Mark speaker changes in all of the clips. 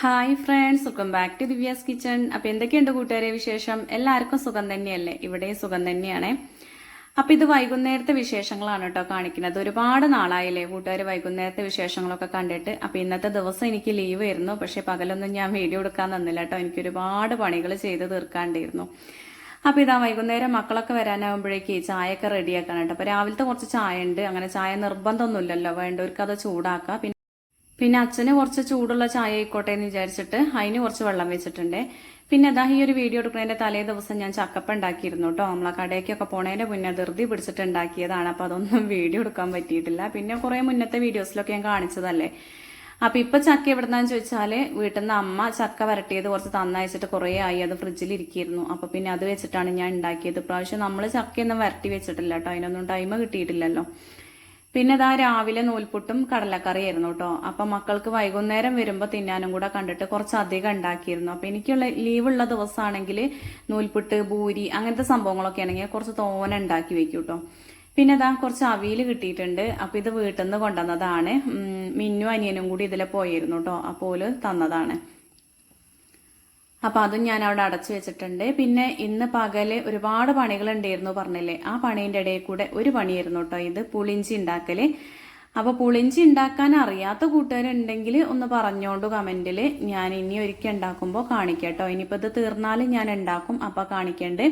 Speaker 1: Hi friends welcome back to Divya's kitchen അപ്പൊ എന്തൊക്കെയുണ്ട് കൂട്ടുകാരെ വിശേഷം? എല്ലാവർക്കും സുഖം തന്നെയല്ലേ? ഇവിടെ സുഖം തന്നെയാണ്. അപ്പൊ ഇത് വൈകുന്നേരത്തെ വിശേഷങ്ങളാണ് കേട്ടോ കാണിക്കുന്നത്. ഒരുപാട് നാളായില്ലേ കൂട്ടുകാർ വൈകുന്നേരത്തെ വിശേഷങ്ങളൊക്കെ കണ്ടിട്ട്. അപ്പൊ ഇന്നത്തെ ദിവസം എനിക്ക് ലീവ് ആയിരുന്നു. പക്ഷെ പകലൊന്നും ഞാൻ വീഡിയോ എടുക്കാൻ തന്നില്ല കേട്ടോ. എനിക്ക് ഒരുപാട് പണികൾ ചെയ്ത് തീർക്കാണ്ടിരുന്നു. അപ്പൊ ഇതാ വൈകുന്നേരം മക്കളൊക്കെ വരാനാകുമ്പോഴേക്ക് ചായയൊക്കെ റെഡിയാക്കാനായിട്ട് അപ്പൊ രാവിലത്തെ കുറച്ച് ചായ ഉണ്ട്. അങ്ങനെ ചായ നിർബന്ധമൊന്നുമില്ലല്ലോ. വേണ്ടവർക്ക് അത് ചൂടാക്കാം. പിന്നെ അച്ഛന് കുറച്ച് ചൂടുള്ള ചായ ആയിക്കോട്ടെ എന്ന് വിചാരിച്ചിട്ട് അതിന് കുറച്ച് വെള്ളം വെച്ചിട്ടുണ്ട്. പിന്നെ അതാ ഈ ഒരു വീഡിയോ എടുക്കുന്നതിന്റെ തലേ ദിവസം ഞാൻ ചക്കപ്പ ഉണ്ടാക്കിയിരുന്നു കേട്ടോ. നമ്മളെ കടയ്ക്കൊക്കെ പോണതിന്റെ മുന്നേ ധൃതി പിടിച്ചിട്ട് ഉണ്ടാക്കിയതാണ്. അപ്പൊ അതൊന്നും വീഡിയോ എടുക്കാൻ പറ്റിയിട്ടില്ല. പിന്നെ കുറെ മുന്നത്തെ വീഡിയോസിലൊക്കെ ഞാൻ കാണിച്ചതല്ലേ. അപ്പൊ ഇപ്പൊ ചക്ക എവിടുന്നാന്ന് ചോദിച്ചാൽ വീട്ടിൽ നിന്ന് അമ്മ ചക്ക വരട്ടിയത് കുറച്ച് തന്നയച്ചിട്ട് കുറെ ആയി. അത് ഫ്രിഡ്ജിൽ ഇരിക്കുന്നു അപ്പൊ പിന്നെ അത് വെച്ചിട്ടാണ് ഞാൻ ഉണ്ടാക്കിയത്. ഇപ്രാവശ്യം നമ്മൾ ചക്കയൊന്നും വരട്ടി വെച്ചിട്ടില്ല കേട്ടോ. അതിനൊന്നും ടൈം കിട്ടിയിട്ടില്ലല്ലോ. പിന്നെ ഇതാ രാവിലെ നൂൽപുട്ടും കടലക്കറി ആയിരുന്നു കേട്ടോ. അപ്പൊ മക്കൾക്ക് വൈകുന്നേരം വരുമ്പോൾ തിന്നാനും കൂടെ കണ്ടിട്ട് കുറച്ച് അധികം ഉണ്ടാക്കിയിരുന്നു. അപ്പൊ എനിക്കുള്ള ലീവുള്ള ദിവസമാണെങ്കിൽ നൂൽപുട്ട് ബൂരി അങ്ങനത്തെ സംഭവങ്ങളൊക്കെ ആണെങ്കിൽ കുറച്ച് തോന ഉണ്ടാക്കി വെക്കും കേട്ടോ. പിന്നെ ഇതാ കുറച്ച് അവിയൽ കിട്ടിയിട്ടുണ്ട്. അപ്പൊ ഇത് വീട്ടിൽ നിന്ന് കൊണ്ടുവന്നതാണ് മിന്നു അനിയനും കൂടി ഇതിലെ പോയിരുന്നു കേട്ടോ. അപ്പോൾ തന്നതാണ്. അപ്പൊ അതും ഞാൻ അവിടെ അടച്ചു വെച്ചിട്ടുണ്ട്. പിന്നെ ഇന്ന് പകൽ ഒരുപാട് പണികൾ ഉണ്ടായിരുന്നു പറഞ്ഞില്ലേ? ആ പണീന്റെ ഇടയിൽ കൂടെ ഒരു പണിയായിരുന്നു കേട്ടോ ഇത് പുളിഞ്ചി ഉണ്ടാക്കൽ. അപ്പൊ പുളിഞ്ചി ഉണ്ടാക്കാൻ അറിയാത്ത കൂട്ടുകാരുണ്ടെങ്കിൽ ഒന്ന് പറഞ്ഞോണ്ട് കമന്റിൽ ഞാൻ ഇനി ഒരിക്കൽ ഉണ്ടാക്കുമ്പോൾ കാണിക്കാം കേട്ടോ ഇനിയിപ്പോ ഇത് തീർന്നാലും ഞാൻ ഉണ്ടാക്കും അപ്പൊ കാണിക്കണ്ട്.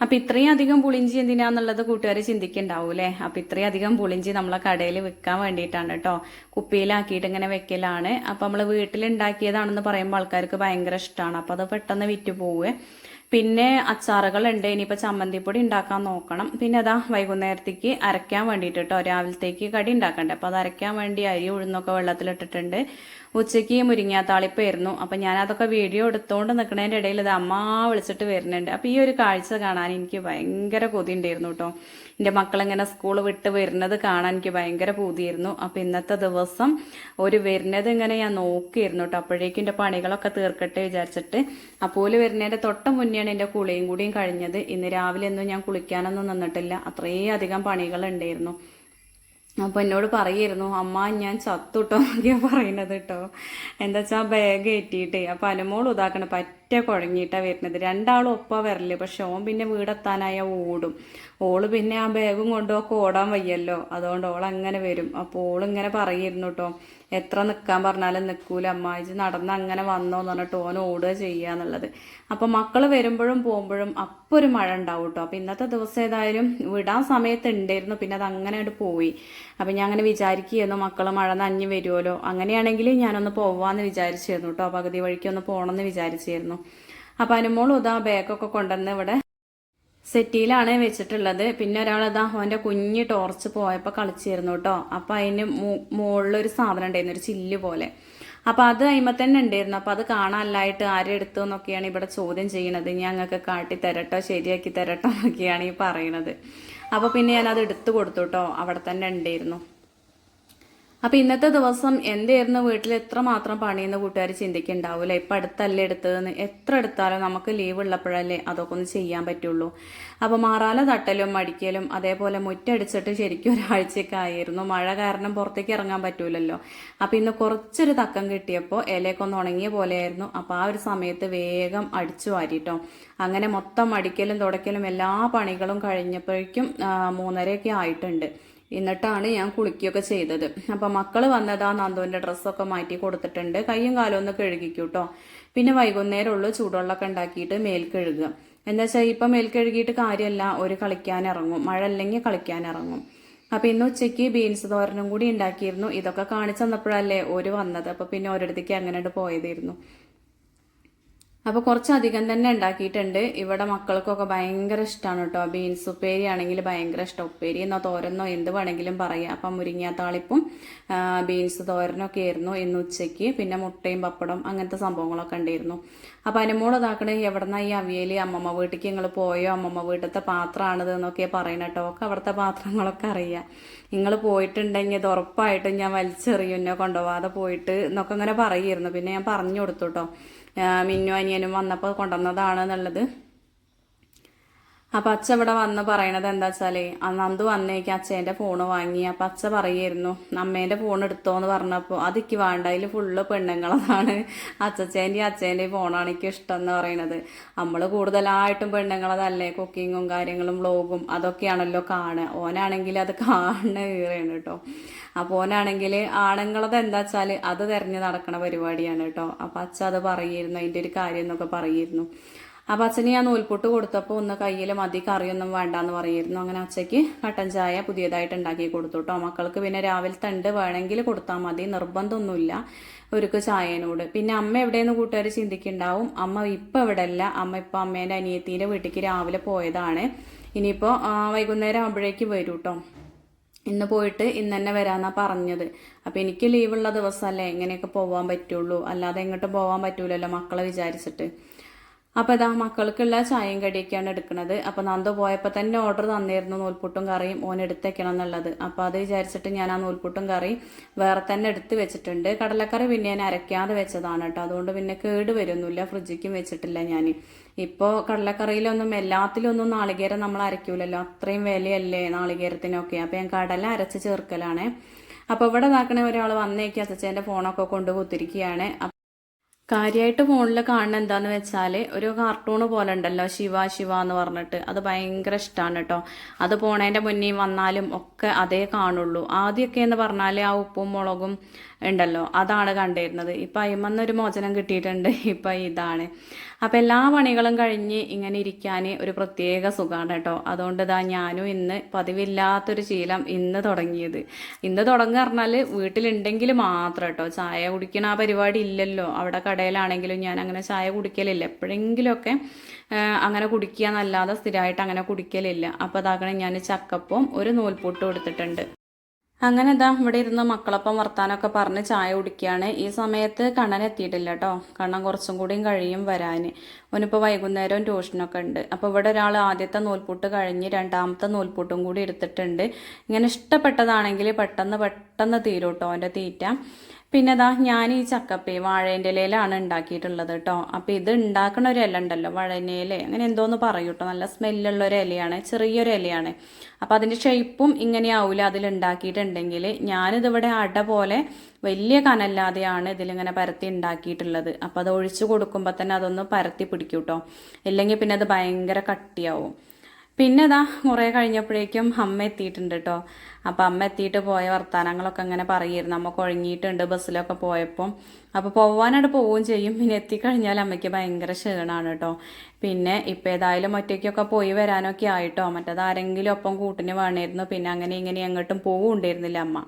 Speaker 1: അപ്പൊ ഇത്രയും അധികം പുളിഞ്ചി എന്തിനാന്നുള്ളത് കൂട്ടുകാർ ചിന്തിക്കുന്നുണ്ടാവൂലേ അപ്പൊ ഇത്രയും അധികം പുളിഞ്ചി നമ്മളെ കടയിൽ വെക്കാൻ വേണ്ടിയിട്ടാണ് കേട്ടോ കുപ്പിയിലാക്കിയിട്ട് ഇങ്ങനെ വെക്കലാണ്. അപ്പൊ നമ്മൾ വീട്ടിലുണ്ടാക്കിയതാണെന്ന് പറയുമ്പോൾ ആൾക്കാർക്ക് ഭയങ്കര ഇഷ്ടമാണ് അപ്പൊ അത് പെട്ടെന്ന് വിറ്റ് പോവേ. പിന്നെ അച്ചാറുകളുണ്ട്. ഇനിയിപ്പോൾ ചമ്മന്തിപ്പൊടി ഉണ്ടാക്കാൻ നോക്കണം. പിന്നെ അതാ വൈകുന്നേരത്തേക്ക് അരയ്ക്കാൻ വേണ്ടിയിട്ട് കേട്ടോ രാവിലത്തേക്ക് കടി ഉണ്ടാക്കണ്ടേ. അപ്പോൾ അത് അരയ്ക്കാൻ വേണ്ടി അരി ഉഴുന്നൊക്കെ വെള്ളത്തിലിട്ടിട്ടുണ്ട്. ഉച്ചയ്ക്ക് മുരിങ്ങാത്താളിപ്പായിരുന്നു അപ്പം ഞാൻ അതൊക്കെ വീഡിയോ എടുത്തുകൊണ്ട് നിൽക്കുന്നതിന്റെ ഇടയിൽ ഇത് അമ്മ വിളിച്ചിട്ട് വരുന്നുണ്ട്. അപ്പോൾ ഈ ഒരു കാഴ്ച കാണാൻ എനിക്ക് ഭയങ്കര കൊതി ഉണ്ടായിരുന്നു കേട്ടോ എന്റെ മക്കളിങ്ങനെ സ്കൂൾ വിട്ട് വരുന്നത് കാണാൻ എനിക്ക് ഭയങ്കര പൂതിയായിരുന്നു. അപ്പം ഇന്നത്തെ ദിവസം ഒരു വരുന്നത് ഇങ്ങനെ ഞാൻ നോക്കിയിരുന്നു കേട്ടോ അപ്പോഴേക്കും എന്റെ പണികളൊക്കെ തീർക്കട്ടെ വിചാരിച്ചിട്ട്. അപ്പോൾ വരുന്നതിന്റെ തൊട്ട മുന്നെയാണ് എന്റെ കുളിയും കൂടിയും കഴിഞ്ഞത്. ഇന്ന് രാവിലെ ഒന്നും ഞാൻ കുളിക്കാനൊന്നും നിന്നിട്ടില്ല. അത്രയും അധികം പണികൾ ഉണ്ടായിരുന്നു അപ്പോൾ എന്നോട് പറയായിരുന്നു അമ്മ ഞാൻ ചത്തുട്ടോ എന്നൊക്കെയാണ് പറയുന്നത് കേട്ടോ. എന്താ വെച്ചാൽ ബാഗ് ഏറ്റിയിട്ടേ അപ്പോൾ അനുമോൾ ഇതാക്കണം പറ്റ കുഴങ്ങിയിട്ടാണ് വരുന്നത്. രണ്ടാളും ഒപ്പം വരൽ പക്ഷെ ഓൻ പിന്നെ വീടെത്താനായ ഓടും. ഓൾ പിന്നെ ആ ബാഗും കൊണ്ടുപോക്കെ ഓടാൻ വയ്യല്ലോ. അതുകൊണ്ട് ഓൾ അങ്ങനെ വരും. അപ്പോൾ ഓളിങ്ങനെ പറയായിരുന്നു കേട്ടോ. എത്ര നിൽക്കാൻ പറഞ്ഞാലും നിൽക്കൂല അമ്മായിച്ച് നടന്ന് അങ്ങനെ വന്നോ എന്ന് പറഞ്ഞിട്ട് ഓൻ ഓടുക ചെയ്യുക എന്നുള്ളത്. അപ്പോൾ മക്കൾ വരുമ്പോഴും പോകുമ്പോഴും അപ്പോൾ ഒരു മഴ ഉണ്ടാവും കേട്ടോ അപ്പോൾ ഇന്നത്തെ ദിവസം ഏതായാലും വിടാൻ സമയത്ത് ഉണ്ടായിരുന്നു പിന്നെ അത് അങ്ങനെ അങ്ങോട്ട് പോയി. അപ്പോൾ ഞാൻ അങ്ങനെ വിചാരിക്കുകയായിരുന്നു മക്കൾ മഴ നഞ്ഞ് വരുമല്ലോ അങ്ങനെയാണെങ്കിൽ ഞാനൊന്ന് പോവാമെന്ന് വിചാരിച്ചിരുന്നു കേട്ടോ പകുതി വഴിക്ക് ഒന്ന് പോകണമെന്ന് വിചാരിച്ചിരുന്നു. അപ്പം അനുമോളും ഇതാ ബാഗൊക്കെ കൊണ്ടുവന്ന് ഇവിടെ സെറ്റിയിലാണ് വെച്ചിട്ടുള്ളത്. പിന്നെ അതാ അവന്റെ കുഞ്ഞ് ടോർച്ച് പോയപ്പോൾ കളിച്ചിരുന്നു കേട്ടോ അപ്പൊ അതിന് മുകളിലൊരു സാധനം ഉണ്ടായിരുന്നു ഒരു ചില്ല് പോലെ. അപ്പൊ അത് അയിമ തന്നെ ഉണ്ടായിരുന്നു. അപ്പൊ അത് കാണാനല്ലായിട്ട് ആരെടുത്തു എന്നൊക്കെയാണ് ഇവിടെ ചോദ്യം ചെയ്യുന്നത് ഞങ്ങൾക്ക് കാട്ടി തരട്ടോ ശരിയാക്കി തരട്ടോ എന്നൊക്കെയാണ് ഈ പറയണത്. അപ്പൊ പിന്നെ ഞാൻ അത് എടുത്തു കൊടുത്തു കേട്ടോ അവിടെ തന്നെ ഉണ്ടായിരുന്നു. അപ്പൊ ഇന്നത്തെ ദിവസം എന്തായിരുന്നു വീട്ടിൽ എത്ര മാത്രം പണിയെന്ന് കൂട്ടുകാർ ചിന്തിക്കണ്ടാവൂല ഇപ്പൊ അടുത്തല്ലേ എടുത്തതെന്ന്? എത്ര എടുത്താലും നമുക്ക് ലീവ് ഉള്ളപ്പോഴല്ലേ അതൊക്കെ ഒന്ന് ചെയ്യാൻ പറ്റുള്ളൂ. അപ്പൊ മാറാല തട്ടലും മടിക്കലും അതേപോലെ മുറ്റടിച്ചിട്ട് ശരിക്കും ഒരാഴ്ചയൊക്കെ ആയിരുന്നു മഴ കാരണം പുറത്തേക്ക് ഇറങ്ങാൻ പറ്റൂലല്ലോ. അപ്പൊ ഇന്ന് കുറച്ചൊരു തക്കം കിട്ടിയപ്പോൾ ഇലയൊക്കെ ഒന്ന് ഉണങ്ങിയ പോലെയായിരുന്നു. അപ്പൊ ആ ഒരു സമയത്ത് വേഗം അടിച്ചു വാരിട്ടോ. അങ്ങനെ മൊത്തം മടിക്കലും തുടക്കലും എല്ലാ പണികളും കഴിഞ്ഞപ്പോഴേക്കും മൂന്നരയൊക്കെ ആയിട്ടുണ്ട്. എന്നിട്ടാണ് ഞാൻ കുളിക്കുകയൊക്കെ ചെയ്തത്. അപ്പം മക്കൾ വന്നതാ നന്ദുവിന്റെ ഡ്രസ്സൊക്കെ മാറ്റി കൊടുത്തിട്ടുണ്ട്. കയ്യും കാലും ഒന്ന് കഴുകിക്കൂട്ടോ. പിന്നെ വൈകുന്നേരം ഉള്ളു ചൂടുവെള്ളമൊക്കെ ഉണ്ടാക്കിയിട്ട് മേൽ എന്താ വെച്ചാൽ ഇപ്പം മേൽ കാര്യമല്ല ഒരു കളിക്കാൻ ഇറങ്ങും മഴ അല്ലെങ്കിൽ കളിക്കാൻ ഇറങ്ങും അപ്പം ഇന്ന് ഉച്ചയ്ക്ക് ബീൻസ് തോരനും കൂടി ഉണ്ടാക്കിയിരുന്നു. ഇതൊക്കെ കാണിച്ചു തന്നപ്പോഴല്ലേ ഒരു വന്നത്. അപ്പം പിന്നെ ഓരോരുത്തേക്ക് അങ്ങനെ പോയതായിരുന്നു. അപ്പോൾ കുറച്ചധികം തന്നെ ഉണ്ടാക്കിയിട്ടുണ്ട്. ഇവിടെ മക്കൾക്കൊക്കെ ഭയങ്കര ഇഷ്ടമാണ് കേട്ടോ. ബീൻസ് ഉപ്പേരി ആണെങ്കിൽ ഭയങ്കര ഇഷ്ടം. ഉപ്പേരി എന്നോ തോരനോ എന്ത് വേണമെങ്കിലും പറയാം. അപ്പം മുരിങ്ങാത്താളിപ്പും ബീൻസ് തോരനൊക്കെ ആയിരുന്നു ഇന്ന് ഉച്ചയ്ക്ക്. പിന്നെ മുട്ടയും പപ്പടം അങ്ങനത്തെ സംഭവങ്ങളൊക്കെ ഉണ്ടായിരുന്നു. അപ്പം അനുമോൾ ഇതാക്കണേ എവിടെന്നാ ഈ അവിയൽ അമ്മമ്മ വീട്ടിലേക്ക് നിങ്ങൾ പോയോ? അമ്മമ്മ വീട്ടിലത്തെ പാത്രമാണിത് എന്നൊക്കെ പറയണ കേട്ടോ. ഒക്കെ അവിടുത്തെ പാത്രങ്ങളൊക്കെ അറിയാം. നിങ്ങൾ പോയിട്ടുണ്ടെങ്കിൽ ഇത് ഉറപ്പായിട്ടും ഞാൻ വലിച്ചെറിയും. എന്നെ കൊണ്ടുപോകാതെ പോയിട്ട് എന്നൊക്കെ അങ്ങനെ പറയുമായിരുന്നു. പിന്നെ ഞാൻ പറഞ്ഞു കൊടുത്തു കേട്ടോ. മിന്നു അനിയനും വന്നപ്പോൾ കൊണ്ടുവന്നതാണ് എന്നുള്ളത് അപ്പൊ അച്ഛ ഇവിടെ വന്ന് പറയണത് എന്താ വെച്ചാൽ ആ നന്ദു വന്നേക്ക് അച്ഛന്റെ ഫോണ് വാങ്ങി. അപ്പൊ അച്ഛ പറയായിരുന്നു അമ്മേന്റെ ഫോൺ എടുത്തോന്ന് പറഞ്ഞപ്പോൾ അതിക്ക് വേണ്ട അതിൽ ഫുള്ള് പെണ്ണുങ്ങളതാണ് അച്ഛച്ചേന്റെയും അച്ഛന്റെയും ഫോണാണ് എനിക്ക് ഇഷ്ടം എന്ന് പറയണത്. നമ്മൾ കൂടുതലായിട്ടും പെണ്ണുങ്ങളതല്ലേ കുക്കിങ്ങും കാര്യങ്ങളും വ്ളോഗും അതൊക്കെയാണല്ലോ കാണുക. ഓനാണെങ്കിൽ അത് കാണുന്ന വീറാണ് കേട്ടോ. അപ്പോൾ ഓനാണെങ്കിൽ ആണുങ്ങളത് എന്താ വെച്ചാൽ അത് തെരഞ്ഞു നടക്കണ പരിപാടിയാണ് കേട്ടോ. അപ്പം അച്ഛ അത് പറയായിരുന്നു അതിന്റെ ഒരു കാര്യം എന്നൊക്കെ പറയായിരുന്നു അപ്പം അച്ഛന് ഞാൻ നൂൽപുട്ട് കൊടുത്തപ്പോൾ ഒന്ന് കയ്യിൽ മതി കറിയൊന്നും വേണ്ടാന്ന് പറയായിരുന്നു അങ്ങനെ അച്ഛയ്ക്ക് കട്ടൻ ചായ പുതിയതായിട്ട് ഉണ്ടാക്കി കൊടുത്തു കേട്ടോ മക്കൾക്ക് പിന്നെ രാവിലെ തണ്ട് വേണമെങ്കിൽ കൊടുത്താൽ മതി നിർബന്ധമൊന്നുമില്ല ഒരുക്ക് ചായനോട്. പിന്നെ അമ്മ എവിടെയെന്ന് കൂട്ടുകാർ ചിന്തിക്കുന്നുണ്ടാവും. അമ്മ ഇപ്പം ഇവിടെ അല്ല അമ്മ ഇപ്പം അമ്മേന്റെ അനിയത്തിന്റെ വീട്ടിലേക്ക് രാവിലെ പോയതാണ്. ഇനിയിപ്പോൾ വൈകുന്നേരം ആകുമ്പോഴേക്ക് വരും കേട്ടോ ഇന്ന് പോയിട്ട് ഇന്ന് തന്നെ വരാന്നാ പറഞ്ഞത്. അപ്പം എനിക്ക് ലീവുള്ള ദിവസമല്ലേ എങ്ങനെയൊക്കെ പോകാൻ പറ്റുള്ളൂ? അല്ലാതെ എങ്ങോട്ടും പോകാൻ പറ്റൂലല്ലോ മക്കളെ വിചാരിച്ചിട്ട്. അപ്പോൾ ഇതാ മക്കൾക്കുള്ള ചായയും കടിയൊക്കെയാണ് എടുക്കുന്നത്. അപ്പോൾ നന്ദു പോയപ്പോൾ തന്നെ ഓർഡർ തന്നിരുന്നു നൂൽപുട്ടും കറിയും. ഓൻ എടുത്തേക്കണം എന്നുള്ളത്. അപ്പോൾ അത് വിചാരിച്ചിട്ട് ഞാൻ ആ നൂൽപുട്ടും കറിയും വേറെ തന്നെ എടുത്ത് വെച്ചിട്ടുണ്ട്. കടലക്കറി പിന്നെ ഞാൻ അരയ്ക്കാതെ വെച്ചതാണ് കേട്ടോ. അതുകൊണ്ട് പിന്നെ കേട് വരുന്നില്ല. ഫ്രിഡ്ജിക്കും വെച്ചിട്ടില്ല ഞാൻ ഇപ്പോ കടലക്കറിയിലൊന്നും എല്ലാത്തിലൊന്നും നാളികേരം നമ്മൾ അരയ്ക്കൂലല്ലോ. അത്രയും വിലയല്ലേ നാളികേരത്തിനൊക്കെ. അപ്പോൾ ഞാൻ കടല അരച്ച് ചേർക്കലാണ്. അപ്പോൾ ഇവിടെ നാക്കണേ ഒരാൾ വന്നേക്ക് അച്ഛന്റെ ഫോണൊക്കെ കൊണ്ട് കുത്തിരിക്കുകയാണ്. കാര്യമായിട്ട് ഫോണിൽ കാണുന്ന എന്താന്ന് വെച്ചാൽ ഒരു കാർട്ടൂൺ പോലെ ഉണ്ടല്ലോ ശിവ ശിവ എന്ന് പറഞ്ഞിട്ട്. അത് ഭയങ്കര ഇഷ്ടമാണ് കേട്ടോ അത് പോണേന്റെ മുന്നേ വന്നാലും ഒക്കെ അതേ കാണുള്ളൂ. ആദ്യമൊക്കെ എന്ന് പറഞ്ഞാൽ ആ ഉപ്പും മുളകും ഉണ്ടല്ലോ. അതാണ് കണ്ടിരുന്നത്. ഇപ്പം അയ്മന്നൊരു മോചനം കിട്ടിയിട്ടുണ്ട്. ഇപ്പം ഇതാണ്. അപ്പം എല്ലാ പണികളും കഴിഞ്ഞ് ഇങ്ങനെ ഇരിക്കാൻ ഒരു പ്രത്യേക സുഖമാണ് കേട്ടോ. അതുകൊണ്ട് ഇതാ ഞാനും ഇന്ന് പതിവില്ലാത്തൊരു ശീലം ഇന്ന് തുടങ്ങിയത്. ഇന്ന് തുടങ്ങുക പറഞ്ഞാൽ വീട്ടിലുണ്ടെങ്കിൽ മാത്രം കേട്ടോ. ചായ കുടിക്കണ ആ പരിപാടി ഇല്ലല്ലോ. അവിടെ കടയിലാണെങ്കിലും ഞാൻ അങ്ങനെ ചായ കുടിക്കലില്ല. എപ്പോഴെങ്കിലുമൊക്കെ അങ്ങനെ കുടിക്കുക എന്നല്ലാതെ സ്ഥിരമായിട്ട് അങ്ങനെ കുടിക്കലില്ല. അപ്പോൾ അതാകണം ഞാൻ ചക്കപ്പം ഒരു നൂൽപൂട്ട് കൊടുത്തിട്ടുണ്ട് അങ്ങനെ ഇതാ ഇവിടെ ഇരുന്ന് മക്കളൊപ്പം വർത്താനൊക്കെ പറഞ്ഞ് ചായ കുടിക്കുകയാണ് ഈ സമയത്ത് കണ്ണൻ എത്തിയിട്ടില്ല കേട്ടോ കണ്ണൻ കുറച്ചും കൂടിയും കഴിയും വരാൻ ഓനിപ്പോൾ വൈകുന്നേരം ട്യൂഷനൊക്കെ ഉണ്ട്. അപ്പോൾ ഇവിടെ ഒരാൾ ആദ്യത്തെ നൂൽപൂട്ട് കഴിഞ്ഞ് രണ്ടാമത്തെ നൂൽപൂട്ടും കൂടി എടുത്തിട്ടുണ്ട്. ഇങ്ങനെ ഇഷ്ടപ്പെട്ടതാണെങ്കിൽ പെട്ടെന്ന് പെട്ടെന്ന് തീരും കേട്ടോ അവന്റെ തീറ്റ. പിന്നെ ഇതാ ഞാൻ ഈ ചക്കപ്പേ വാഴേന്റെ ഇലയിലാണ് ഉണ്ടാക്കിയിട്ടുള്ളത് കേട്ടോ അപ്പോൾ ഇത് ഉണ്ടാക്കണ ഒരു ഇല ഉണ്ടല്ലോ വഴനയില അങ്ങനെ എന്തോന്ന് പറയൂ കേട്ടോ നല്ല സ്മെല്ലുള്ള ഒരു ഇലയാണ് ചെറിയൊരു ഇലയാണ്. അപ്പോൾ അതിന്റെ ഷേപ്പും ഇങ്ങനെ ആവില്ല അതിൽ ഉണ്ടാക്കിയിട്ടുണ്ടെങ്കിൽ ഞാനിതിവിടെ അട പോലെ വലിയ കനല്ലാതെയാണ് ഇതിലിങ്ങനെ പരത്തി ഉണ്ടാക്കിയിട്ടുള്ളത്. അപ്പോൾ അത് ഒഴിച്ചു കൊടുക്കുമ്പോൾ തന്നെ അതൊന്ന് പരത്തി പിടിക്കും കേട്ടോ ഇല്ലെങ്കിൽ പിന്നെ അത് ഭയങ്കര കട്ടിയാവും. പിന്നെ ഇതാ കുറേ കഴിഞ്ഞപ്പോഴേക്കും അമ്മ എത്തിയിട്ടുണ്ട് കേട്ടോ അപ്പം അമ്മ എത്തിയിട്ട് പോയ വർത്തമാനങ്ങളൊക്കെ അങ്ങനെ പറയുമായിരുന്നു അമ്മ കുഴങ്ങിയിട്ടുണ്ട് ബസ്സിലൊക്കെ പോയപ്പോൾ അപ്പോൾ പോവാനായിട്ട് പോവുകയും ചെയ്യും. പിന്നെ എത്തിക്കഴിഞ്ഞാൽ അമ്മയ്ക്ക് ഭയങ്കര ക്ഷീണമാണ് കേട്ടോ പിന്നെ ഇപ്പം ഏതായാലും ഒറ്റയ്ക്കൊക്കെ പോയി വരാനൊക്കെ ആയിട്ടോ. മറ്റേത് ആരെങ്കിലും ഒപ്പം കൂട്ടിന് വേണമായിരുന്നു. പിന്നെ അങ്ങനെ ഇങ്ങനെ എങ്ങോട്ടും പോവുണ്ടായിരുന്നില്ല അമ്മ.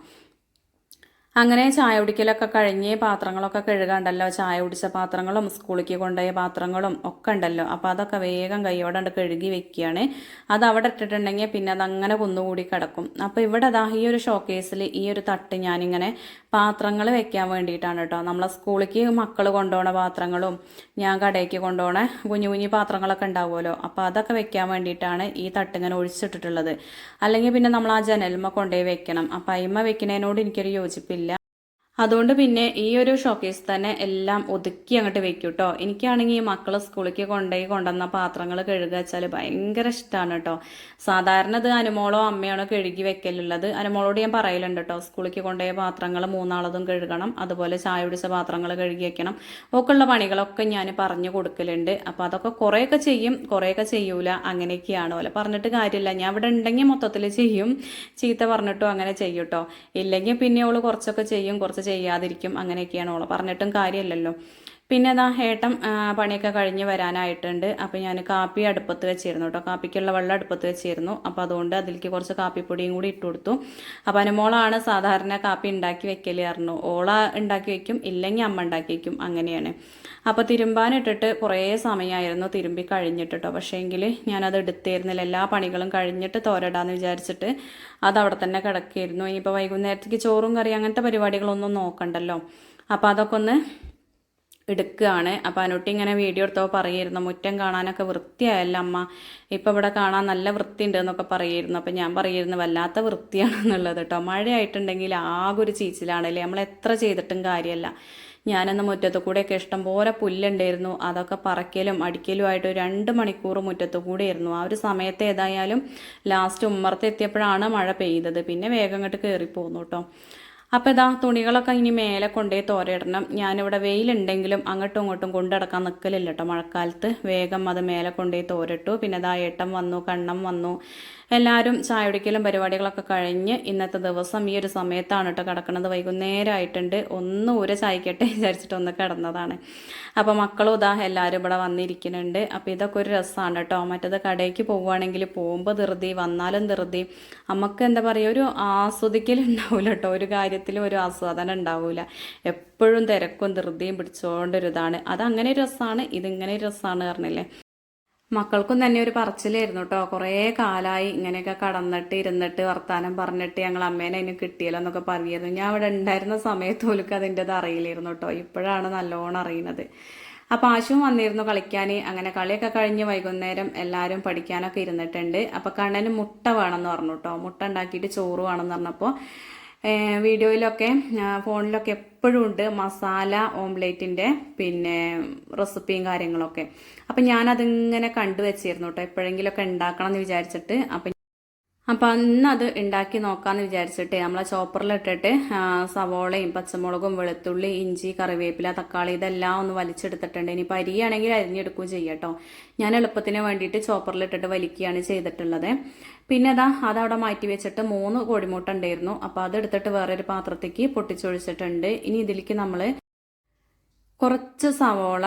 Speaker 1: അങ്ങനെ ചായ കുടിക്കലൊക്കെ കഴിഞ്ഞ് പാത്രങ്ങളൊക്കെ കഴുകാണ്ടല്ലോ. ചായ കുടിച്ച പാത്രങ്ങളും സ്കൂളിലേക്ക് കൊണ്ടുപോയ പാത്രങ്ങളും ഒക്കെ ഉണ്ടല്ലോ. അപ്പോൾ അതൊക്കെ വേഗം കൈയോടെ കഴുകി വെക്കുകയാണ്. അത് അവിടെ ഇട്ടിട്ടുണ്ടെങ്കിൽ പിന്നെ അതങ്ങനെ കുന്നുകൂടി കിടക്കും. അപ്പോൾ ഇവിടെ അതാ ഈ ഒരു ഷോക്കേസിൽ ഈ ഒരു തട്ട് ഞാനിങ്ങനെ പാത്രങ്ങൾ വെക്കാൻ വേണ്ടിയിട്ടാണ് കേട്ടോ നമ്മളെ സ്കൂളിലേക്ക് മക്കൾ കൊണ്ടുപോണ പാത്രങ്ങളും ഞാൻ കടയ്ക്ക് കൊണ്ടുപോണ കുഞ്ഞു കുഞ്ഞു പാത്രങ്ങളൊക്കെ ഉണ്ടാവുമല്ലോ. അപ്പോൾ അതൊക്കെ വെക്കാൻ വേണ്ടിയിട്ടാണ് ഈ തട്ട് ഇങ്ങനെ ഒഴിച്ചിട്ടിട്ടുള്ളത്. അല്ലെങ്കിൽ പിന്നെ നമ്മൾ ആ ജനൽമ കൊണ്ടുപോയി വെക്കണം. അപ്പം അയിമ വെക്കുന്നതിനോട് എനിക്കൊരു യോജിപ്പില്ല. അതുകൊണ്ട് പിന്നെ ഈ ഒരു ഷോക്കേസ് തന്നെ എല്ലാം ഒതുക്കി അങ്ങോട്ട് വെക്കും കേട്ടോ എനിക്കാണെങ്കിൽ ഈ മക്കളെ സ്കൂളിലേക്ക് കൊണ്ടുപോയി കൊണ്ടുവന്ന പാത്രങ്ങൾ കഴുകുക വെച്ചാൽ ഭയങ്കര ഇഷ്ടമാണ് കേട്ടോ സാധാരണ ഇത് അനുമോളോ അമ്മയാണോ കഴുകി വെക്കലുള്ളത്? അനുമോളോട് ഞാൻ പറയലുണ്ട് കേട്ടോ സ്കൂളിലേക്ക് കൊണ്ടുപോയ പാത്രങ്ങൾ മൂന്നാളതും കഴുകണം. അതുപോലെ ചായ പിടിച്ച പാത്രങ്ങൾ കഴുകി വെക്കണം. ഒക്കെയുള്ള പണികളൊക്കെ ഞാൻ പറഞ്ഞു കൊടുക്കലുണ്ട്. അപ്പോൾ അതൊക്കെ കുറേയൊക്കെ ചെയ്യും. കുറേയൊക്കെ ചെയ്യൂല. അങ്ങനെയൊക്കെയാണ്. പോലെ പറഞ്ഞിട്ട് കാര്യമില്ല ഞാൻ ഇവിടെ ഉണ്ടെങ്കിൽ മൊത്തത്തിൽ ചെയ്യും. ചീത്ത പറഞ്ഞിട്ടും അങ്ങനെ ചെയ്യും കേട്ടോ ഇല്ലെങ്കിൽ പിന്നെ അവൾ കുറച്ചൊക്കെ ചെയ്യും. കുറച്ച് ചെയ്യാതിരിക്കും അങ്ങനെയൊക്കെയാണ് ഓളെ പറഞ്ഞിട്ടും കാര്യമല്ലല്ലോ. പിന്നെ അതാ ഏട്ടം പണിയൊക്കെ കഴിഞ്ഞ് വരാനായിട്ടുണ്ട്. അപ്പോൾ ഞാൻ കാപ്പി അടുപ്പത്ത് വെച്ചിരുന്നു കേട്ടോ. കാപ്പിക്കുള്ള വെള്ളം അടുപ്പത്ത് വെച്ചിരുന്നു. അപ്പോൾ അതുകൊണ്ട് അതിലേക്ക് കുറച്ച് കാപ്പിപ്പൊടിയും കൂടി ഇട്ട് കൊടുത്തു. അപ്പോൾ അനുമോളാണ് സാധാരണ കാപ്പി ഉണ്ടാക്കി വെക്കലായിരുന്നു ഓള ഉണ്ടാക്കി വെക്കും ഇല്ലെങ്കിൽ അമ്മ ഉണ്ടാക്കി വെക്കും. അങ്ങനെയാണ്. അപ്പോൾ തിരുമ്പാനിട്ടിട്ട് കുറേ സമയമായിരുന്നു തിരുമ്പി കഴിഞ്ഞിട്ട് കേട്ടോ. പക്ഷേങ്കിൽ ഞാനത് എടുത്തിരുന്നില്ല. എല്ലാ പണികളും കഴിഞ്ഞിട്ട് തോരടാന്ന് വിചാരിച്ചിട്ട് അത് അവിടെ തന്നെ കിടക്കിയിരുന്നു. ഇനിയിപ്പോൾ വൈകുന്നേരത്തേക്ക് ചോറും കറി അങ്ങനത്തെ പരിപാടികളൊന്നും നോക്കണ്ടല്ലോ. അപ്പോൾ അതൊക്കെ ഒന്ന് എടുക്കുകയാണ്. അപ്പോൾ അനുട്ടി ഇങ്ങനെ വീഡിയോ എടുത്തപ്പോൾ പറയായിരുന്നു മുറ്റം കാണാനൊക്കെ വൃത്തിയായല്ല അമ്മ. ഇപ്പോൾ ഇവിടെ കാണാൻ നല്ല വൃത്തിയുണ്ട് എന്നൊക്കെ പറയായിരുന്നു അപ്പോൾ ഞാൻ പറയായിരുന്നു വല്ലാത്ത വൃത്തിയാണെന്നുള്ളത് കേട്ടോ. മഴയായിട്ടുണ്ടെങ്കിൽ ആകെ ഒരു ചീച്ചിലാണല്ലേ. നമ്മൾ എത്ര ചെയ്തിട്ടും കാര്യമല്ല. ഞാനന്ന് മുറ്റത്ത് കൂടെയൊക്കെ ഇഷ്ടം പോലെ പുല്ലുണ്ടായിരുന്നു. അതൊക്കെ പറക്കലും അടിക്കലും ആയിട്ട് ഒരു രണ്ട് മണിക്കൂർ മുറ്റത്ത് കൂടെയായിരുന്നു. ആ ഒരു സമയത്ത് ഏതായാലും ലാസ്റ്റ് ഉമ്മറത്ത് എത്തിയപ്പോഴാണ് മഴ പെയ്തത്. പിന്നെ വേഗം അങ്ങോട്ട് കയറിപ്പോന്നു കേട്ടോ. അപ്പോൾ ഇതാ തുണികളൊക്കെ ഇനി മേലെ കൊണ്ടുപോയി തോരയിടണം. ഞാനിവിടെ വെയിലുണ്ടെങ്കിലും അങ്ങോട്ടും ഇങ്ങോട്ടും കൊണ്ടിടക്കാൻ നിൽക്കലില്ല കേട്ടോ മഴക്കാലത്ത്. വേഗം അത് മേലെ കൊണ്ടുപോയി തോരിട്ടു. പിന്നെ ഇതാ ഏട്ടം വന്നു കണ്ണം വന്നു. എല്ലാവരും ചായ കുടിക്കലും പരിപാടികളൊക്കെ കഴിഞ്ഞ് ഇന്നത്തെ ദിവസം ഈ ഒരു സമയത്താണ് കേട്ടോ കിടക്കുന്നത്. വൈകുന്നേരമായിട്ടുണ്ട് ഒന്ന് ഊര ചായക്കട്ടെ വിചാരിച്ചിട്ട് ഒന്ന് കിടന്നതാണ്. അപ്പോൾ മക്കളും ഇതാ എല്ലാവരും ഇവിടെ വന്നിരിക്കുന്നുണ്ട്. അപ്പോൾ ഇതൊക്കെ ഒരു രസമാണ് കേട്ടോ മറ്റത് കടയ്ക്ക് പോവുകയാണെങ്കിൽ പോകുമ്പോൾ ധൃതി വന്നാലും ധൃതി. നമുക്ക് എന്താ പറയുക ഒരു ആസ്വദിക്കലുണ്ടാവില്ല കേട്ടോ ഒരു കാര്യത്തിലും ഒരു ആസ്വാദനം ഉണ്ടാവില്ല എപ്പോഴും തിരക്കും ധൃതിയും പിടിച്ചുകൊണ്ടൊരിതാണ് അതങ്ങനെ രസമാണ് ഇതിങ്ങനെ രസമാണ് പറഞ്ഞില്ലേ? മക്കൾക്കും തന്നെ ഒരു പറച്ചിലായിരുന്നു കേട്ടോ കുറേ കാലമായി ഇങ്ങനെയൊക്കെ കടന്നിട്ട് ഇരുന്നിട്ട് വർത്താനം പറഞ്ഞിട്ട് ഞങ്ങൾ അമ്മേനെ അതിന് കിട്ടിയല്ലോ എന്നൊക്കെ പറഞ്ഞിരുന്നു. ഞാൻ അവിടെ ഉണ്ടായിരുന്ന സമയത്ത് പോലും അതിന്റെത് അറിയില്ലായിരുന്നു കേട്ടോ ഇപ്പോഴാണ് നല്ലോണം അറിയുന്നത്. അപ്പോൾ ആശുവും വന്നിരുന്നു കളിക്കാൻ. അങ്ങനെ കളിയൊക്കെ കഴിഞ്ഞ് വൈകുന്നേരം എല്ലാവരും പഠിക്കാനൊക്കെ ഇരുന്നിട്ടുണ്ട്. അപ്പോൾ കണ്ണന് മുട്ട വേണമെന്ന് പറഞ്ഞു കേട്ടോ മുട്ട ഉണ്ടാക്കിയിട്ട് ചോറ് വേണമെന്ന് പറഞ്ഞപ്പോൾ വീഡിയോയിലൊക്കെ ഫോണിലൊക്കെ എപ്പോഴും ഉണ്ട് മസാല ഓംലേറ്റിന്റെ പിന്നെ റെസിപ്പിയും കാര്യങ്ങളൊക്കെ. അപ്പം ഞാനതിങ്ങനെ കണ്ടു വെച്ചിരുന്നു കേട്ടോ എപ്പോഴെങ്കിലുമൊക്കെ ഉണ്ടാക്കണം എന്ന് വിചാരിച്ചിട്ട്. അപ്പം അപ്പം അന്ന് അത് ഉണ്ടാക്കി നോക്കാമെന്ന് വിചാരിച്ചിട്ട് നമ്മളെ ചോപ്പറിലിട്ടിട്ട് സവോളയും പച്ചമുളകും വെളുത്തുള്ളി ഇഞ്ചി കറിവേപ്പില തക്കാളി ഇതെല്ലാം ഒന്ന് വലിച്ചെടുത്തിട്ടുണ്ട്. ഇനി പരിയാണെങ്കിൽ അരിഞ്ഞെടുക്കുകയും ചെയ്യാം കേട്ടോ. ഞാൻ എളുപ്പത്തിന് വേണ്ടിയിട്ട് ചോപ്പറിലിട്ടിട്ട് വലിക്കുകയാണ് ചെയ്തിട്ടുള്ളത്. പിന്നെ അതാ അതവിടെ മാറ്റി വെച്ചിട്ട് മൂന്ന് കോഴിമുട്ട ഉണ്ടായിരുന്നു. അപ്പോൾ അതെടുത്തിട്ട് വേറൊരു പാത്രത്തേക്ക് പൊട്ടിച്ചൊഴിച്ചിട്ടുണ്ട്. ഇനി ഇതിലേക്ക് നമ്മൾ കുറച്ച് സവോള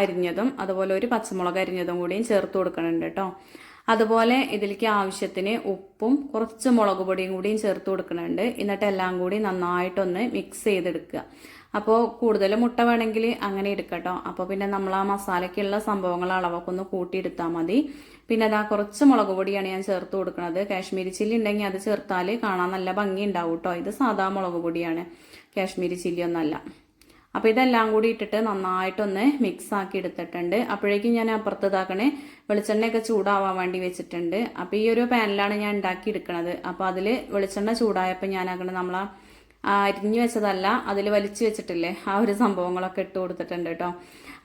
Speaker 1: അരിഞ്ഞതും അതുപോലെ ഒരു പച്ചമുളക് അരിഞ്ഞതും കൂടിയും ചേർത്ത് കൊടുക്കണുണ്ട് കേട്ടോ. അതുപോലെ ഇതിലേക്ക് ആവശ്യത്തിന് ഉപ്പും കുറച്ച് മുളക് പൊടിയും കൂടിയും ചേർത്ത് കൊടുക്കുന്നുണ്ട്. എന്നിട്ട് എല്ലാം കൂടി നന്നായിട്ടൊന്ന് മിക്സ് ചെയ്തെടുക്കുക. അപ്പോൾ കൂടുതൽ മുട്ട വേണമെങ്കിൽ അങ്ങനെ എടുക്കട്ടോ. അപ്പോൾ പിന്നെ നമ്മൾ ആ മസാലയ്ക്കുള്ള സംഭവങ്ങൾ അളവൊക്കെ ഒന്ന് കൂട്ടിയെടുത്താൽ മതി. പിന്നെ അതാ കുറച്ച് മുളക് പൊടിയാണ് ഞാൻ ചേർത്ത് കൊടുക്കുന്നത്. കാശ്മീരി ചില്ലി ഉണ്ടെങ്കിൽ അത് ചേർത്താൽ കാണാൻ നല്ല ഭംഗി ഉണ്ടാവും കേട്ടോ ഇത് സാധാ മുളക് പൊടിയാണ്. കാശ്മീരി ചില്ലി ഒന്നല്ല. അപ്പോൾ ഇതെല്ലാം കൂടി ഇട്ടിട്ട് നന്നായിട്ടൊന്ന് മിക്സ് ആക്കി എടുത്തിട്ടുണ്ട്. അപ്പോഴേക്കും ഞാൻ അപ്പുറത്ത് ഇതാക്കണേ വെളിച്ചെണ്ണയൊക്കെ ചൂടാവാൻ വേണ്ടി വെച്ചിട്ടുണ്ട്. അപ്പോൾ ഈ ഒരു പാനിലാണ് ഞാൻ ഉണ്ടാക്കി എടുക്കുന്നത് അപ്പോൾ അതിൽ വെളിച്ചെണ്ണ ചൂടായപ്പോൾ ഞാൻ ആക്കണേ നമ്മളാ അരിഞ്ഞു വെച്ചതല്ല അതിൽ വലിച്ചു വെച്ചിട്ടില്ലേ ആ ഒരു സംഭവങ്ങളൊക്കെ ഇട്ട് കൊടുത്തിട്ടുണ്ട് കേട്ടോ.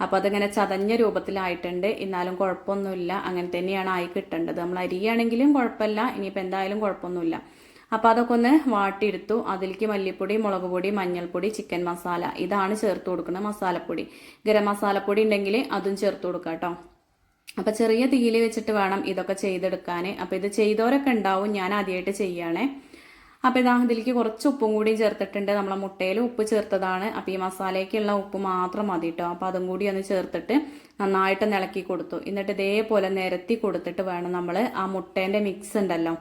Speaker 1: അപ്പോൾ അതിങ്ങനെ ചതഞ്ഞ രൂപത്തിലായിട്ടുണ്ട്. എന്നാലും കുഴപ്പമൊന്നുമില്ല. അങ്ങനെ തന്നെയാണ് ആയി കിട്ടേണ്ടത്. നമ്മൾ അരിയാണെങ്കിലും കുഴപ്പമില്ല. ഇനിയിപ്പോൾ എന്തായാലും കുഴപ്പമൊന്നുമില്ല. അപ്പോൾ അതൊക്കെ ഒന്ന് വാട്ടിയെടുത്തു. അതിലേക്ക് മല്ലിപ്പൊടി മുളക് പൊടി മഞ്ഞൾപ്പൊടി ചിക്കൻ മസാല ഇതാണ് ചേർത്ത് കൊടുക്കുന്ന മസാലപ്പൊടി. ഗരം മസാലപ്പൊടി ഉണ്ടെങ്കിൽ അതും ചേർത്ത് കൊടുക്കാം കേട്ടോ അപ്പം ചെറിയ തീയിൽ വെച്ചിട്ട് വേണം ഇതൊക്കെ ചെയ്തെടുക്കാൻ അപ്പോൾ ഇത് ചെയ്തവരൊക്കെ ഉണ്ടാവും. ഞാൻ ആദ്യമായിട്ട് ചെയ്യുകയാണേ അപ്പോൾ ഇതാ ഇതിലേക്ക് കുറച്ച് ഉപ്പും കൂടി ചേർത്തിട്ടുണ്ട്. നമ്മളെ മുട്ടയിൽ ഉപ്പ് ചേർത്തതാണ്. അപ്പോൾ ഈ മസാലയ്ക്കുള്ള ഉപ്പ് മാത്രം മതി കേട്ടോ അപ്പോൾ അതും കൂടി ഒന്ന് ചേർത്തിട്ട് നന്നായിട്ട് ഇളക്കി കൊടുത്തു. എന്നിട്ട് ഇതേപോലെ നിരത്തി കൊടുത്തിട്ട് വേണം നമ്മൾ ആ മുട്ടേന്റെ മിക്സ് ഉണ്ടല്ലോ.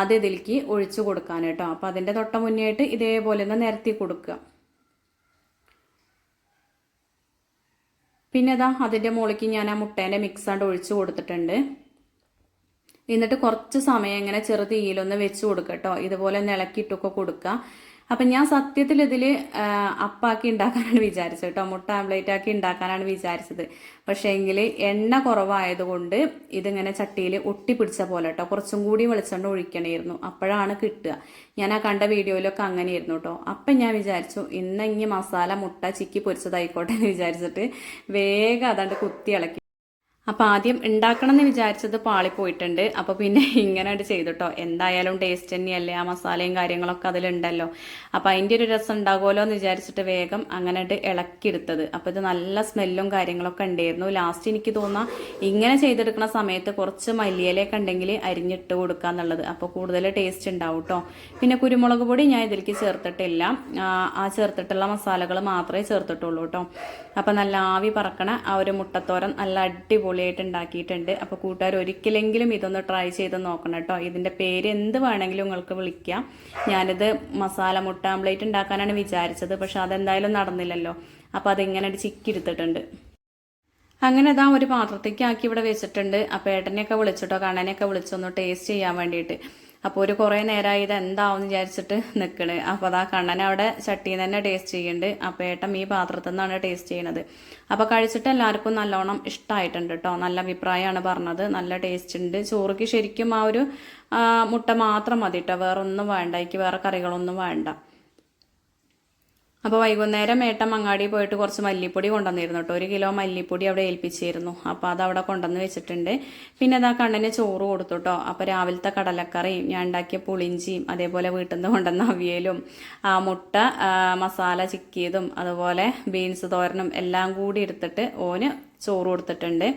Speaker 1: അത് ഇതിലേക്ക് ഒഴിച്ചു കൊടുക്കാൻ കേട്ടോ. അപ്പോൾ അതിന്റെ തൊട്ട മുന്നേയായിട്ട് ഇതേപോലെ ഒന്ന് നിരത്തി കൊടുക്കുക. പിന്നെ ഇതാ അതിന്റെ മുകളിലേക്ക് ഞാൻ ആ മുട്ടേന്റെ മിക്സ് ആണ്ട് ഒഴിച്ചു കൊടുത്തിട്ടുണ്ട്. എന്നിട്ട് കുറച്ച് സമയം ഇങ്ങനെ ചെറുതീയിലൊന്ന് വെച്ച് കൊടുക്കുക കേട്ടോ. ഇതുപോലെ നിളക്കിയിട്ടൊക്കെ കൊടുക്കുക. അപ്പം ഞാൻ സത്യത്തിൽ ഇതിൽ അപ്പാക്കി ഉണ്ടാക്കാനാണ് വിചാരിച്ചത് കേട്ടോ മുട്ട ആംപ്ലേറ്റ് ആക്കി ഉണ്ടാക്കാനാണ് വിചാരിച്ചത്. പക്ഷേ എങ്കിൽ എണ്ണ കുറവായതുകൊണ്ട് ഇതിങ്ങനെ ചട്ടിയിൽ ഒട്ടിപ്പിടിച്ച പോലെ കേട്ടോ കുറച്ചും കൂടി വെളിച്ചെണ്ണ ഒഴിക്കണമായിരുന്നു അപ്പോഴാണ് കിട്ടുക. ഞാൻ ആ കണ്ട വീഡിയോയിലൊക്കെ അങ്ങനെയായിരുന്നു കേട്ടോ അപ്പം ഞാൻ വിചാരിച്ചു ഇന്ന് ഇങ്ങനെ മസാല മുട്ട ചിക്കി പൊരിച്ചതായിക്കോട്ടെ എന്ന് വിചാരിച്ചിട്ട് വേഗം അതാണ്ട് കുത്തി ഇളക്കി അപ്പോൾ ആദ്യം ഉണ്ടാക്കണം എന്ന് വിചാരിച്ചത് പാളിപ്പോയിട്ടുണ്ട് അപ്പോൾ പിന്നെ ഇങ്ങനെ അത് ചെയ്തിട്ടോ എന്തായാലും ടേസ്റ്റ് തന്നെയല്ലേ ആ മസാലയും കാര്യങ്ങളൊക്കെ അതിലുണ്ടല്ലോ. അപ്പോൾ അതിന്റെ ഒരു രസം ഉണ്ടാകുമല്ലോ എന്ന് വിചാരിച്ചിട്ട് വേഗം അങ്ങനെ ഇളക്കിയെടുത്തത്. അപ്പോൾ ഇത് നല്ല സ്മെല്ലും കാര്യങ്ങളൊക്കെ ഉണ്ടായിരുന്നു. ലാസ്റ്റ് എനിക്ക് തോന്നാം ഇങ്ങനെ ചെയ്തെടുക്കുന്ന സമയത്ത് കുറച്ച് മല്ലിയിലേക്ക് ഉണ്ടെങ്കിൽ അരിഞ്ഞിട്ട് കൊടുക്കുക എന്നുള്ളത്. അപ്പോൾ കൂടുതൽ ടേസ്റ്റ് ഉണ്ടാവും കേട്ടോ പിന്നെ കുരുമുളക് പൊടി ഞാൻ ഇതിലേക്ക് ചേർത്തിട്ടില്ല. ആ ചേർത്തിട്ടുള്ള മസാലകൾ മാത്രമേ ചേർത്തിട്ടുള്ളൂ കേട്ടോ അപ്പോൾ നല്ല ആവി പറക്കണ ആ ഒരു മുട്ടത്തോരൻ നല്ല അടിപൊളി അടിപൊളിയായിട്ട് ഉണ്ടാക്കിയിട്ടുണ്ട്. അപ്പോൾ കൂട്ടുകാർ ഒരിക്കലെങ്കിലും ഇതൊന്ന് ട്രൈ ചെയ്ത് നോക്കണം കേട്ടോ. ഇതിന്റെ പേര് എന്ത് വേണമെങ്കിലും നിങ്ങൾക്ക് വിളിക്കാം. ഞാനിത് മസാല മുട്ട ആംപ്ലേറ്റ് ഉണ്ടാക്കാനാണ് വിചാരിച്ചത് പക്ഷെ അതെന്തായാലും നടന്നില്ലല്ലോ. അപ്പോൾ അതിങ്ങനെ ചിക്കിരുത്തിട്ടുണ്ട് അങ്ങനെ ഇതാ ഒരു പാത്രത്തേക്ക് ആക്കി ഇവിടെ വെച്ചിട്ടുണ്ട്. അപ്പോൾ ഏട്ടനെയൊക്കെ വിളിച്ചിട്ടോ കണ്ണനെയൊക്കെ വിളിച്ചൊന്ന് ടേസ്റ്റ് ചെയ്യാൻ വേണ്ടിയിട്ട്. അപ്പോൾ ഒരു കുറേ നേരമായി ഇത് എന്താവും വിചാരിച്ചിട്ട് നിൽക്കണ് അപ്പോൾ അതാ കണ്ണൻ അവിടെ ചട്ടിയിൽ തന്നെ ടേസ്റ്റ് ചെയ്യുന്നുണ്ട്. അപ്പോൾ ഏട്ടൻ ഈ പാത്രത്തിൽ നിന്നാണ് ടേസ്റ്റ് ചെയ്യണത്. അപ്പോൾ കഴിച്ചിട്ട് എല്ലാവർക്കും നല്ലോണം ഇഷ്ടമായിട്ടുണ്ട് കേട്ടോ നല്ല അഭിപ്രായമാണ് പറഞ്ഞത്. നല്ല ടേസ്റ്റ് ഉണ്ട്. ചോറുക്ക് ശരിക്കും ആ ഒരു മുട്ട മാത്രം മതി കേട്ടോ വേറെ ഒന്നും വേണ്ട. എനിക്ക് വേറെ കറികളൊന്നും വേണ്ട. അപ്പോൾ വൈകുന്നേരം ഏട്ടൻ അങ്ങാടിയിൽ പോയിട്ട് കുറച്ച് മല്ലിപ്പൊടി കൊണ്ടുവന്നിരുന്നു കേട്ടോ. ഒരു കിലോ മല്ലിപ്പൊടി അവിടെ ഏൽപ്പിച്ചിരുന്നു. അപ്പോൾ അത് അവിടെ കൊണ്ടുവന്ന് വെച്ചിട്ടുണ്ട്. പിന്നെ അതാ കണ്ണന് ചോറ് കൊടുത്തു കേട്ടോ. അപ്പോൾ രാവിലത്തെ കടലക്കറിയും ഞാൻ ഉണ്ടാക്കിയ പുളിഞ്ചിയും അതേപോലെ വീട്ടിൽ നിന്ന് കൊണ്ടുവന്ന അവിയലും ആ മുട്ട മസാല ചിക്കിയതും അതുപോലെ ബീൻസ് തോരനും എല്ലാം കൂടി എടുത്തിട്ട് ഓന് ചോറ് കൊടുത്തിട്ടുണ്ട്.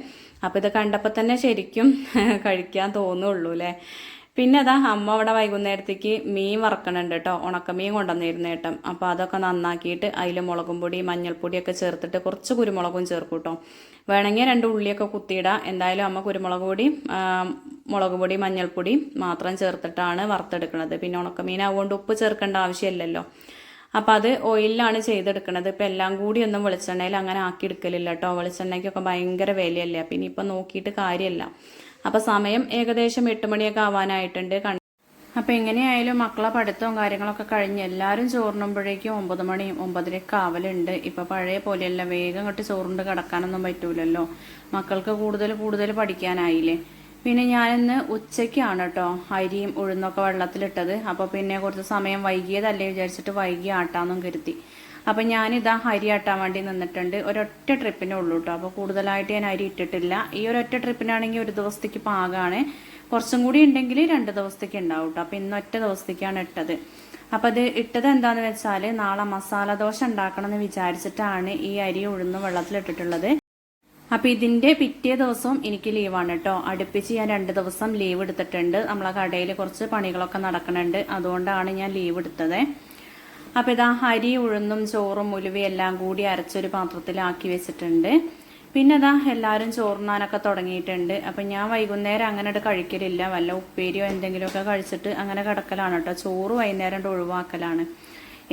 Speaker 1: അപ്പോൾ ഇത് കണ്ടപ്പോൾ തന്നെ ശരിക്കും കഴിക്കാൻ തോന്നുള്ളൂ അല്ലേ? പിന്നെ അതാ അമ്മ അവിടെ വൈകുന്നേരത്തേക്ക് മീൻ വറക്കണുണ്ട് കേട്ടോ. ഉണക്കമീൻ കൊണ്ടുവന്നിരുന്ന ഏട്ടം അപ്പോൾ അതൊക്കെ നന്നാക്കിയിട്ട് അതിൽ മുളകും പൊടി മഞ്ഞൾപ്പൊടിയൊക്കെ ചേർത്തിട്ട് കുറച്ച് കുരുമുളകും ചേർക്കും കേട്ടോ. വേണമെങ്കിൽ രണ്ട് ഉള്ളിയൊക്കെ കുത്തിയിടാം. എന്തായാലും അമ്മ കുരുമുളക് പൊടി മുളക് പൊടി മഞ്ഞൾപ്പൊടി മാത്രം ചേർത്തിട്ടാണ് വറുത്തെടുക്കുന്നത് പിന്നെ ഉണക്കമീൻ ആവുകൊണ്ട് ഉപ്പ് ചേർക്കേണ്ട ആവശ്യമില്ലല്ലോ. അപ്പം അത് ഓയിലിലാണ് ചെയ്തെടുക്കുന്നത് ഇപ്പം എല്ലാം കൂടി ഒന്നും വെളിച്ചെണ്ണയിൽ അങ്ങനെ ആക്കി എടുക്കലില്ല കേട്ടോ. വെളിച്ചെണ്ണയ്ക്കൊക്കെ ഭയങ്കര വിലയല്ലേ. അപ്പം ഇനിയിപ്പം നോക്കിയിട്ട് കാര്യമില്ല. അപ്പം സമയം ഏകദേശം എട്ട് മണിയൊക്കെ ആവാനായിട്ടുണ്ട്. അപ്പൊ അപ്പം എങ്ങനെയായാലും മക്കളെ പഠിത്തവും കാര്യങ്ങളൊക്കെ കഴിഞ്ഞ് എല്ലാവരും ചോറിനുമ്പോഴേക്കും ഒമ്പത് മണിയും ഒമ്പതരയൊക്കെ ആവലുണ്ട്. ഇപ്പൊ പഴയ പോലെയല്ല വേഗം ഇങ്ങോട്ട് ചോറുണ്ട് കിടക്കാനൊന്നും പറ്റൂലല്ലോ. മക്കൾക്ക് കൂടുതൽ കൂടുതൽ പഠിക്കാനായില്ലേ. പിന്നെ ഞാനിന്ന് ഉച്ചയ്ക്കാണ് കേട്ടോ അരിയും ഉഴുന്നൊക്കെ വെള്ളത്തിലിട്ടത്. അപ്പോൾ പിന്നെ കുറച്ച് സമയം വൈകിയതല്ലേ വിചാരിച്ചിട്ട് വൈകി ആട്ടാന്നും കരുതി. അപ്പം ഞാനിതാ അരി ആട്ടാൻ വേണ്ടി നിന്നിട്ടുണ്ട്. ഒരൊറ്റ ട്രിപ്പിനേ ഉള്ളൂ കേട്ടോ അപ്പോൾ കൂടുതലായിട്ട് ഞാൻ അരി ഇട്ടിട്ടില്ല. ഈ ഒരൊറ്റ ട്രിപ്പിനാണെങ്കിൽ ഒരു ദിവസത്തേക്ക് പാകമാണ് കുറച്ചും കൂടി ഉണ്ടെങ്കിൽ രണ്ട് ദിവസത്തേക്ക് ഉണ്ടാവും കേട്ടോ അപ്പം ഇന്ന് ഒറ്റ ദിവസത്തേക്കാണ് ഇട്ടത്. അപ്പം അത് ഇട്ടത് എന്താണെന്ന് വെച്ചാൽ നാളെ മസാല ദോശ ഉണ്ടാക്കണം എന്ന് വിചാരിച്ചിട്ടാണ് ഈ അരി ഉഴുന്ന് വെള്ളത്തിലിട്ടിട്ടുള്ളത് അപ്പൊ ഇതിന്റെ പിറ്റേ ദിവസവും എനിക്ക് ലീവാണ് കേട്ടോ അടുപ്പിച്ച് ഞാൻ രണ്ട് ദിവസം ലീവ് എടുത്തിട്ടുണ്ട്. നമ്മളെ കടയിൽ കുറച്ച് പണികളൊക്കെ നടക്കുന്നുണ്ട്. അതുകൊണ്ടാണ് ഞാൻ ലീവ് എടുത്തത്. അപ്പൊ ഇതാ അരി ഉഴുന്നും ചോറും ഉലുവയും എല്ലാം കൂടി അരച്ചൊരു പാത്രത്തിലാക്കി വെച്ചിട്ടുണ്ട്. പിന്നെ അതാ എല്ലാവരും ചോറുന്നാനൊക്കെ തുടങ്ങിയിട്ടുണ്ട്. അപ്പം ഞാൻ വൈകുന്നേരം അങ്ങനെ കഴിക്കലില്ല. വല്ല ഉപ്പേരിയോ എന്തെങ്കിലുമൊക്കെ കഴിച്ചിട്ട് അങ്ങനെ കിടക്കലാണ് കേട്ടോ. ചോറ് വൈകുന്നേരം ഒഴിവാക്കലാണ്.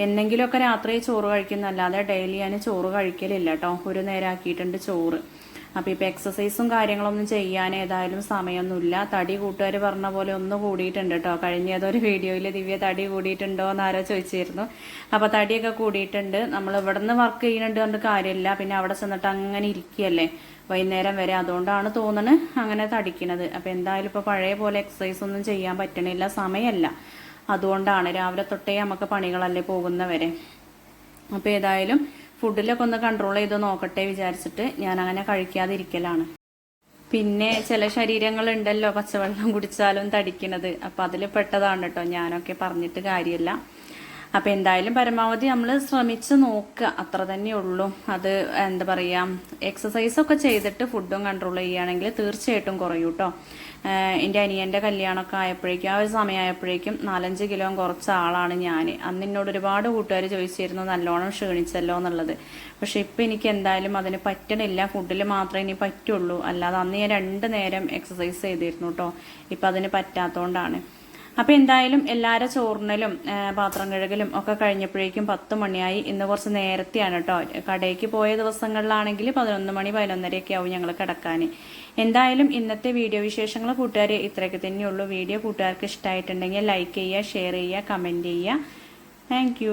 Speaker 1: എന്തെങ്കിലുമൊക്കെ രാത്രി ചോറ് കഴിക്കുന്നല്ലാതെ ഡെയിലി ഞാൻ ചോറ് കഴിക്കലില്ല കേട്ടോ. ഒരു നേരം ആക്കിയിട്ടുണ്ട് ചോറ്. അപ്പോൾ ഇപ്പോൾ എക്സസൈസും കാര്യങ്ങളൊന്നും ചെയ്യാൻ ഏതായാലും സമയമൊന്നുമില്ല തടി കൂട്ടുകാർ പറഞ്ഞ പോലെ ഒന്ന് കൂടിയിട്ടുണ്ട് കേട്ടോ. കഴിഞ്ഞ ഏതൊരു വീഡിയോയിൽ ദിവ്യ തടി കൂടിയിട്ടുണ്ടോ എന്ന് ആരോ ചോദിച്ചിരുന്നു. അപ്പോൾ തടിയൊക്കെ കൂടിയിട്ടുണ്ട്. നമ്മൾ ഇവിടെ നിന്ന് വർക്ക് ചെയ്യുന്നുണ്ട് കൊണ്ട് കാര്യമില്ല. പിന്നെ അവിടെ ചെന്നിട്ട് അങ്ങനെ ഇരിക്കുകയല്ലേ. വൈകുന്നേരം വരെ. അതുകൊണ്ടാണ് തോന്നുന്നത് അങ്ങനെ തടിക്കണത്. അപ്പോൾ എന്തായാലും ഇപ്പോൾ പഴയ പോലെ എക്സസൈസ് ഒന്നും ചെയ്യാൻ പറ്റണില്ല. സമയമല്ല. അതുകൊണ്ടാണ് രാവിലെ തൊട്ടേ നമുക്ക് പണികളല്ലേ പോകുന്നവരെ. അപ്പോൾ ഏതായാലും ഫുഡിലൊക്കെ ഒന്ന് കൺട്രോൾ ചെയ്ത് നോക്കട്ടെ വിചാരിച്ചിട്ട് ഞാൻ അങ്ങനെ കഴിക്കാതിരിക്കലാണ്. പിന്നെ ചില ശരീരങ്ങളുണ്ടല്ലോ പച്ചവെള്ളം കുടിച്ചാലും തടിക്കണത് അപ്പം അതിൽ പെട്ടതാണ് കേട്ടോ. ഞാനൊക്കെ പറഞ്ഞിട്ട് കാര്യമില്ല. അപ്പം എന്തായാലും പരമാവധി നമ്മൾ ശ്രമിച്ച് നോക്കുക. അത്ര തന്നെ ഉള്ളൂ. അത് എന്താ പറയുക എക്സസൈസ് ഒക്കെ ചെയ്തിട്ട് ഫുഡും കൺട്രോൾ ചെയ്യുകയാണെങ്കിൽ തീർച്ചയായിട്ടും കുറയും കേട്ടോ. എന്റെ അനിയന്റെ കല്യാണമൊക്കെ ആയപ്പോഴേക്കും ആ ഒരു സമയമായപ്പോഴേക്കും നാലഞ്ച് കിലോ കുറച്ച ആളാണ് ഞാൻ അന്ന് എന്നോട് ഒരുപാട് കൂട്ടുകാർ ചോദിച്ചിരുന്നു നല്ലോണം ക്ഷീണിച്ചല്ലോ എന്നുള്ളത്. പക്ഷെ ഇപ്പം എനിക്ക് എന്തായാലും അതിന് പറ്റണില്ല. ഫുഡിൽ മാത്രമേ ഇനി പറ്റുള്ളൂ. അല്ലാതെ അന്ന് ഞാൻ രണ്ട് നേരം എക്സസൈസ് ചെയ്തിരുന്നു കേട്ടോ ഇപ്പം അതിന് പറ്റാത്തതുകൊണ്ടാണ് അപ്പം എന്തായാലും എല്ലാവരും ചോറിനലും പാത്രം കഴുകലും ഒക്കെ കഴിഞ്ഞപ്പോഴേക്കും പത്ത് മണിയായി. ഇന്ന് കുറച്ച് നേരത്തെയാണ് കേട്ടോ കടയ്ക്ക് പോയ ദിവസങ്ങളിലാണെങ്കിൽ പതിനൊന്ന് മണി പതിനൊന്നരയൊക്കെ ആവും ഞങ്ങൾ കിടക്കാൻ. എന്തായാലും ഇന്നത്തെ വീഡിയോ വിശേഷങ്ങൾ കൂട്ടുകാർ ഇത്രയൊക്കെ തന്നെയുള്ളൂ. വീഡിയോ കൂട്ടുകാർക്ക് ഇഷ്ടമായിട്ടുണ്ടെങ്കിൽ ലൈക്ക് ചെയ്യുക ഷെയർ ചെയ്യുക കമന്റ് ചെയ്യുക. താങ്ക്